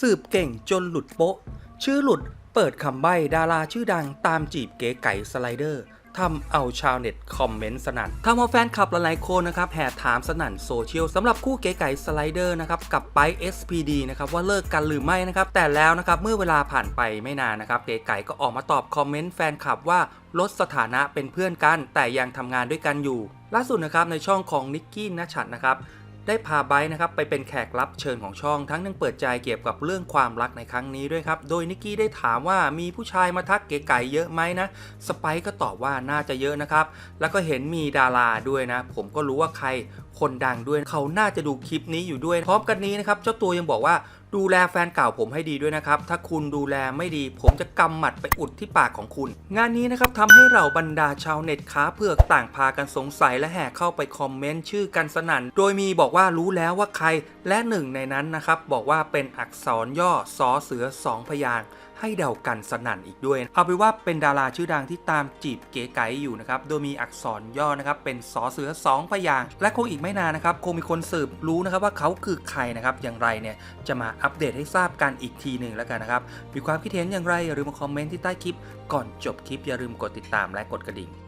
สืบเก่งจนหลุดโป๊ะ ชื่อหลุดเปิดคำใบ้ดาราชื่อดังตามจีบเก๋ไก่สไลเดอร์ทำเอาชาวเน็ตคอมเมนต์สนั่นทำเอาแฟนคลับหลายๆคนนะครับแห่ถามสนั่นโซเชียลสำหรับคู่เก๋ไก่สไลเดอร์นะครับกับไป SPD นะครับว่าเลิกกันหรือไม่นะครับแต่แล้วนะครับเมื่อเวลาผ่านไปไม่นานนะครับเก๋ไก่ก็ออกมาตอบคอมเมนต์แฟนคลับว่าลดสถานะเป็นเพื่อนกัน แต่ยังทำงานด้วยกันอยู่ ล่าสุดนะครับในช่องของนิกกี้นัชชัดนะครับ ได้พาไบร์นะครับไปเป็นแขกรับเชิญของช่องทั้งยังเปิดใจเกี่ยวกับเรื่องความรักในครั้งนี้ด้วยครับ โดยนิกกี้ได้ถามว่ามีผู้ชายมาทักเก๋ไก่เยอะไหมนะ สไปซ์ก็ตอบว่าน่าจะเยอะนะครับ แล้วก็เห็นมีดาราด้วยนะ ผมก็รู้ว่าใครคนดังด้วยเขาน่าจะดูคลิปนี้อยู่ด้วย พร้อมกันนี้นะครับเจ้าตัวยังบอกว่าดูแลแฟนเก่าผมให้ดีด้วยนะครับ ถ้าคุณดูแลไม่ดี ผมจะกำหมัดไปอุดที่ปากของคุณ งานนี้นะครับทำให้เราบรรดาชาวเน็ตค้าเผือกต่างพากันสงสัยและแห่เข้าไปคอมเมนต์ชื่อกันสนั่น โดยมีบอกว่ารู้แล้วว่าใคร และหนึ่งในนั้นนะครับบอกว่าเป็นอักษรย่อสอเสือสองพยางให้เดากันสนั่นอีกด้วย เอาไปว่าเป็นดาราชื่อดังที่ตามจีบเก๋ไก๋อยู่นะครับ โดยมีอักษรย่อนะครับ เป็นสอเสือสองพยาง และคงอีกไม่นานนะครับ คงมีคนสืบรู้นะครับว่าเขาคือใครนะครับ อย่างไรเนี่ย จะมาอัปเดตให้ทราบกันอีกทีหนึ่งแล้วกันนะครับ มีความคิดเห็นอย่างไรอย่าลืมมาคอมเมนต์ที่ใต้คลิป ก่อนจบคลิปอย่าลืมกดติดตามและกดกระดิ่ง